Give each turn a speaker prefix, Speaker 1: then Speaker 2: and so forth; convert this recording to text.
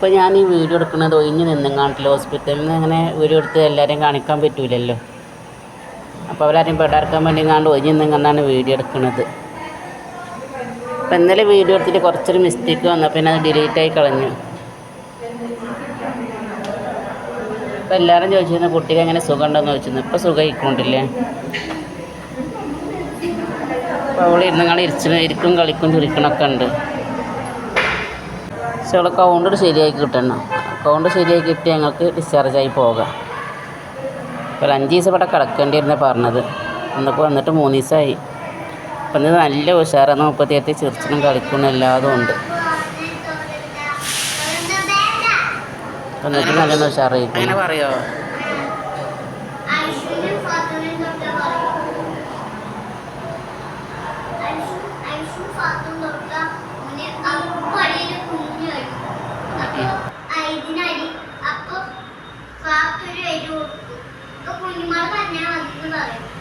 Speaker 1: ഇപ്പോൾ ഞാൻ ഈ വീഡിയോ എടുക്കുന്നത് ഒഴിഞ്ഞ് നിന്നും നിന്നെങ്ങാണ്ടില്ല ഹോസ്പിറ്റലിൽ നിന്ന് അങ്ങനെ വീഡിയോ എടുത്ത് എല്ലാവരെയും കാണിക്കാൻ പറ്റൂലല്ലോ. അപ്പോൾ അവരാരെയും പെടാർക്കാൻ വേണ്ടി കണ്ട് ഒഴിഞ്ഞ് നിന്നെങ്ങാണ്ടാണ് വീഡിയോ എടുക്കുന്നത്. അപ്പം ഇന്നലെ വീഡിയോ എടുത്തിട്ട് കുറച്ചൊരു മിസ്റ്റേക്ക് വന്നപ്പോൾ പിന്നെ അത് ഡിലീറ്റ് ആയി കളഞ്ഞു. അപ്പോൾ എല്ലാവരും ചോദിച്ചിരുന്നു കുട്ടിക്ക് എങ്ങനെ സുഖം ഉണ്ടോയെന്ന് ചോദിച്ചിരുന്നു. ഇപ്പോൾ സുഖമായിക്കൊണ്ടില്ലേ? അപ്പോൾ അവൾ ഇരുന്ന് കാണി ഇരിച്ചു ഇരിക്കും കളിക്കും ചിരിക്കണമൊക്കെ ഉണ്ട്. പക്ഷെ അവളെ കൗണ്ടർ ശരിയാക്കി കിട്ടണം. കൗണ്ട് ശരിയാക്കി കിട്ടി ഞങ്ങൾക്ക് ഡിസ്ചാർജായി പോകാം. അപ്പോൾ ഒരു അഞ്ച് ദിവസം ഇവിടെ കിടക്കേണ്ടി ഇരുന്ന പറഞ്ഞത്. അന്നൊക്കെ വന്നിട്ട് മൂന്ന് ദിവസമായി അപ്പം ഇത് നല്ല ഉഷാറാണ് മുപ്പത്തിയെട്ട് ചിരിച്ചിനും കളിക്കണം എല്ലാതും ഉണ്ട്. എന്നിട്ട് നല്ല ഉഷാറായിരിക്കും പറയോ?
Speaker 2: അപ്പൊ കുഞ്ഞുമാർ പറഞ്ഞാൽ മതി എന്ന് പറയും.